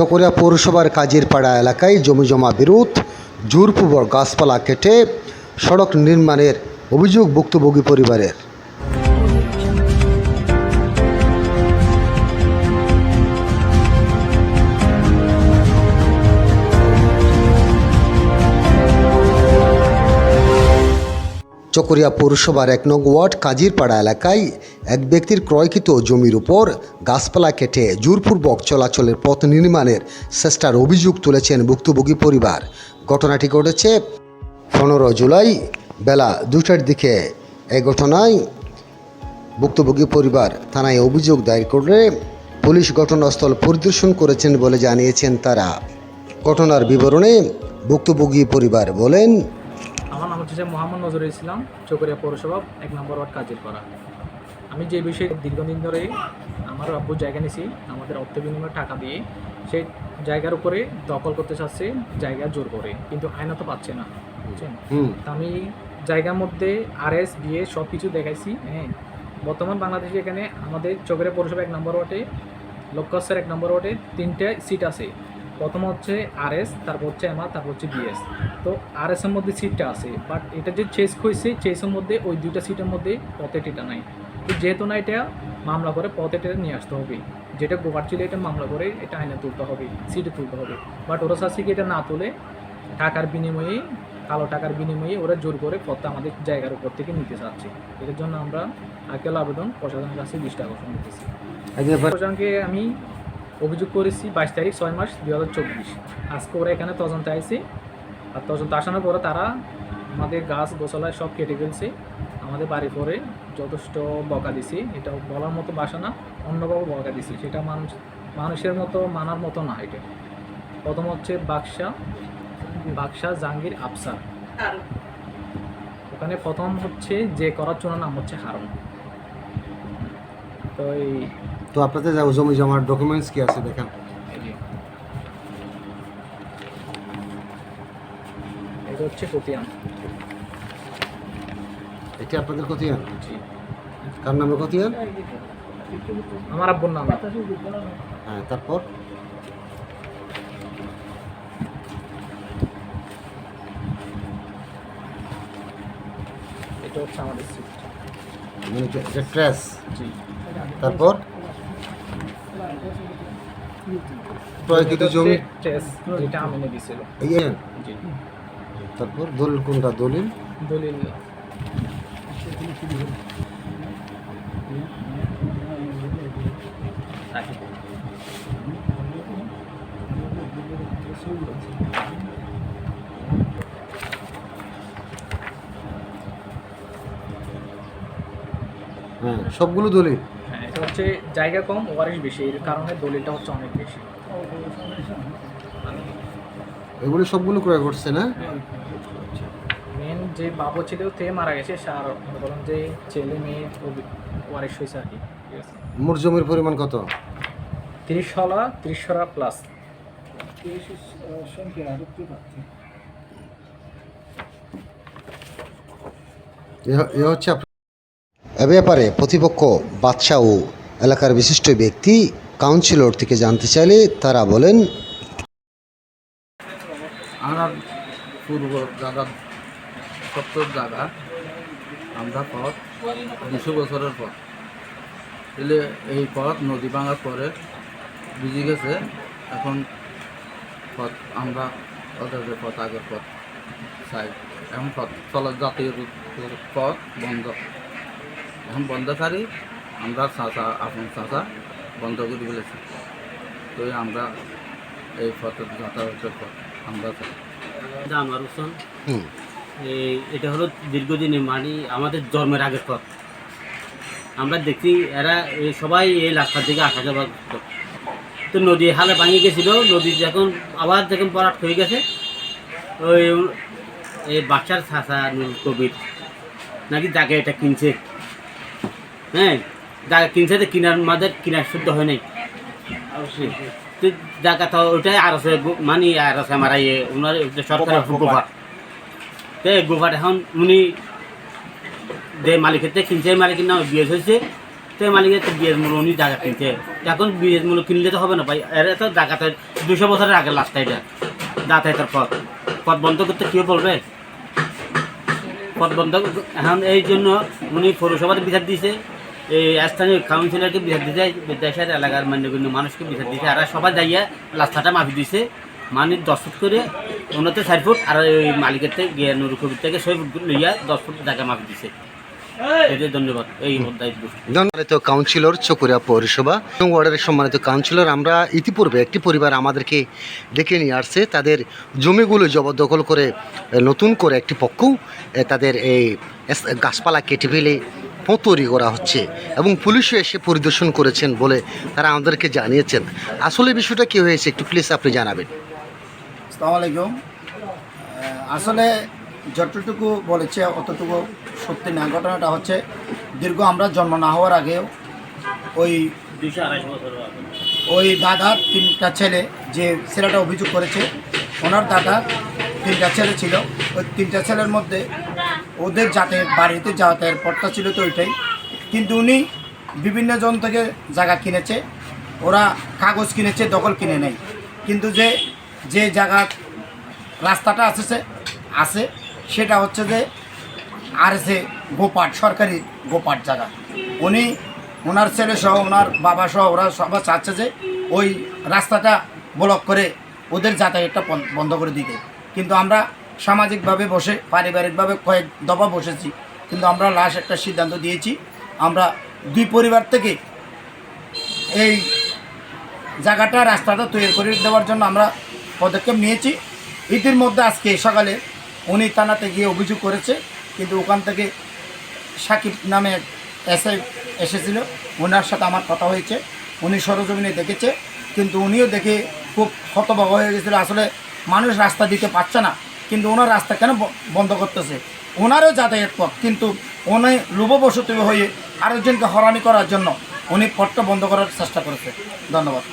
চকরিয়া পৌরসভার কাজের পাড়া এলাকায় জমিজমা বিরোধ, জোরপূর্বক গাছপালা কেটে সড়ক নির্মাণের অভিযোগ ভুক্তভোগী পরিবারের। চকরিয়া পৌরসভার এক নং ওয়ার্ড কাজিরপাড়া এলাকায় এক ব্যক্তির ক্রয়কৃত জমির উপর গাছপালা কেটে জোরপূর্বক চলাচলের পথ নির্মাণের চেষ্টার অভিযোগ তুলেছেন ভুক্তভোগী পরিবার। ঘটনাটি ঘটেছে পনেরো জুলাই বেলা দুটার দিকে। এই ঘটনায় ভুক্তভোগী পরিবার থানায় অভিযোগ দায়ের করে পুলিশ ঘটনাস্থল পরিদর্শন করেছেন বলে জানিয়েছেন তারা। ঘটনার বিবরণে ভুক্তভোগী পরিবার বলেন যে মোহাম্মদ নজরুল ইসলাম চকরিয়া পৌরসভা এক নম্বর ওয়ার্ড কাজের পাড়া আমি যে বিষয়ে দীর্ঘদিন ধরে আমার আব্বু জায়গা নিয়েছি আমাদের অর্থ বিনিময়ে টাকা দিয়ে সেই জায়গার উপরে দখল করতে চাচ্ছে জায়গা জোর করে কিন্তু আয়না তো পাচ্ছে না বুঝছেন? তা আমি জায়গার মধ্যে আর এস বিয়ে সব কিছু দেখাইছি হ্যাঁ? বর্তমান বাংলাদেশে এখানে আমাদের চকরিয়া পৌরসভা এক নম্বর ওয়ার্ডে লক্ষ্যস্যার এক নম্বর ওয়ার্ডে তিনটে সিট আছে। প্রথম হচ্ছে আর এস তারপর হচ্ছে এমা তারপর হচ্ছে বিএস তো আর এস এর মধ্যে সিটটা আছে বাট এটা যে চেস হয়েছে চেসের মধ্যে ওই দুইটা সিটের মধ্যে পথেটিটা নাই। তো যেহেতু না এটা মামলা করে পথেটা নিয়ে আসতে হবে। যেটা গোবার ছিল এটা মামলা করে এটা আইনে তুলতে হবে সিটে তুলতে হবে। বাট ওরা চাচ্ছে কি এটা না তুলে টাকার বিনিময়ে কালো টাকার বিনিময়ে ওরা জোর করে পথটা আমাদের জায়গার উপর থেকে নিতে চাচ্ছে। এটার জন্য আমরা আকেল আবেদন প্রশাসনের কাছে দৃষ্টি আকর্ষণ করতেছি প্রশাসনকে আমি অভিযোগ করেছি বাইশ তারিখ ছয় মাস দুই হাজার চব্বিশ। আজকে ওরা এখানে তদন্তে আইছে। আর তদন্ত আসানোর পরে তারা আমাদের গাছ গোছালায় সব কেটে ফেলছে। আমাদের বাড়ি পরে যথেষ্ট বকা দিছি। এটা বলার মতো বাসা না অন্যভাবে বকা দিছি। সেটা মানুষ মানুষের মতো মানার মতো না এটা। প্রথম হচ্ছে বাক্সা বাক্সা জাহাঙ্গীর আফসার। ওখানে প্রথম হচ্ছে যে করার জন্য নাম হচ্ছে হারুন। তো এই তো আপনাদের যা জমি জমার ডকুমেন্টস কি আছে দেখেন? এটা হচ্ছে কতিয়ান এটি আপনাদের কতিয়ান কার নামে কতিয়ান আমার আব্বুর নামে। হ্যাঁ তারপর? এটা হচ্ছে আমাদের মানে ট্রেস জি। তারপর? ক্রয়কৃত জমি? যেটা এই যে, জি। তারপর দলিল কোনটা? দলিল? দলিল। হ্যাঁ সবগুলো দলিল? এটা হচ্ছে জায়গা কম ওয়ারিশ বেশি এর কারণে দলিলটা হচ্ছে অনেক বেশি। এগুলো সবগুলো ক্রয় করছে না? মেন যে বাবু ছিল তে মারা গেছে আর করেন যে ছেলে মেয়ে ওয়ারিশ হয়েছে আর কি। ঠিক আছে? মোট জমির পরিমাণ কত? তিরিশ হলা তিরিশ হলা প্লাস এ- হচ্ছে এ ব্যাপারে প্রতিপক্ষ বাদশাহ ও এলাকার বিশিষ্ট ব্যক্তি কাউন্সিলর থেকে জানতে চাইলে তারা বলেন, আমার পূর্ব জায়গা সত্তর জায়গা, আমরা পথ দুশো বছরের পথ। এলে এই পথ নদী ভাঙার পরে বুঝে গেছে, এখন পথ আমরা ওদের পথ, আগের পথ চাই। এখন পথ চলা জাতীয় পথ বন্ধ। এখন বন্ধ করি আমরা চাষা আপন চাষা বন্ধ করে ফেলেছি তো আমরা এই পথের যাতায়াতের পথ আমরা চাই। জানোয়ার হোসেন এই এটা হলো দীর্ঘদিনের মানে আমাদের জন্মের আগের পথ। আমরা দেখছি এরা এই সবাই এই রাস্তার দিকে আসা যাওয়া করতো। তো নদী হালে ভাঙে গেছিল নদী যখন আবার যখন পরাট হয়ে গেছে ওই এই বাচ্চার চাষা নুর কবির নাকি জায়গা এটা কিনছে। হ্যাঁ? জায়গা কিনছে তো কিনার মাঝে কিনার শুদ্ধ হয় নাই। তো জায়গা তো ওইটাই আর আছে মানে আর আছে আমার ইয়ে ওনার সরকারের তো এখন উনি যে মালিকের থেকে কিনছে মালিকের নাম বিয়ে হয়েছে। তো মালিকের তো বিয়ের মূল্য উনি জায়গা কিনতে এখন বিয়ের মূল্য কিনলে তো হবে না ভাই এরা তো জায়গাতে দুশো বছরের আগে লাস্ট এটা। যাতায়াতের পথ পথ বন্ধ করতে কেউ বলবে? পথ বন্ধ এখন এই জন্য উনি পৌরসভাতে বিচার দিয়েছে। এই স্থানীয় কাউন্সিলরকে বিচার দিতে বিদ্যাসার এলাকার মান্যগণ্য মানুষকে বিচার দিয়েছে আর সবাই যাইয়া রাস্তাটা মাফি দিছে। মানে দশ ফুট করে ওনাতে চার ফুট আর ওই মালিকের থেকে গিয়ে নুরু কবির থেকে ছয় ফুট লইয়া দশ ফুট জায়গা মাফি দিছে। ধন্যবাদ এই সম্মানিত কাউন্সিলর চকুরিয়া পৌরসভা এবং ওয়ার্ডের সম্মানিত কাউন্সিলর আমরা ইতিপূর্বে একটি পরিবার আমাদেরকে ডেকে নিয়ে আসছে। তাদের জমিগুলো জবরদখল করে নতুন করে একটি পক্ষ তাদের এই গাছপালা কেটে ফেলে পথ তৈরি করা হচ্ছে এবং পুলিশও এসে পরিদর্শন করেছেন বলে তারা আমাদেরকে জানিয়েছেন। আসলে বিষয়টা কী হয়েছে একটু প্লিজ আপনি জানাবেন। আসসালামু আলাইকুম। আসলে যতটুকু বলেছে অতটুকু সত্যি না, ঘটনাটা হচ্ছে দীর্ঘ আমরা জন্ম না হওয়ার আগেও ওই। ওই দাদার তিনটা ছেলে যে ছেলেটা অভিযোগ করেছে, ওনার দাদার তিনটা ছেলে ছিল। ওই তিনটা ছেলের মধ্যে ওদের যাতে বাড়িতে যাতায়াতের পথটা ছিল তো ওইটাই। কিন্তু উনি বিভিন্ন জন থেকে জায়গা কিনেছে, ওরা কাগজ কিনেছে, দখল কিনে নেয়। কিন্তু যে যে জায়গা রাস্তাটা আছে আছে, সেটা হচ্ছে যে আর সে গোপাট, সরকারি গোপাট জায়গা। উনি, ওনার ছেলে সহ, ওনার বাবা সহ, ওরা সবাই চাচ্ছে যে ওই রাস্তাটা ব্লক করে ওদের যাতায়াতটা বন- বন্ধ করে দিতে। কিন্তু আমরা সামাজিকভাবে বসে, পারিবারিকভাবে কয়েক দফা বসেছি। কিন্তু আমরা লাস্ট একটা সিদ্ধান্ত দিয়েছি। আমরা দুই পরিবার থেকে এই জায়গাটা, রাস্তাটা তৈরি করে দেওয়ার জন্য আমরা পদক্ষেপ নিয়েছি। ইতির মধ্যে আজকে সকালে উনি থানাতে গিয়ে অভিযোগ করেছে, কিন্তু ওখান থেকে সাকিব নামে এসআই এসেছিল। ওনার সাথে আমার কথা হয়েছে। উনি সরজমিনে দেখেছে, কিন্তু উনিও দেখে খুব হতবাক হয়ে গেছিল। আসলে মানুষ রাস্তা দিতে পারছে না। কিন্তু ওনার রাস্তা কেন বন্ধ করতেছে? ওনারও যাতায়াত পথ, কিন্তু উনি লোভবশত হয়ে আরেকজনকে হরানি করার জন্য উনি পথটা বন্ধ করার চেষ্টা করেছে। ধন্যবাদ।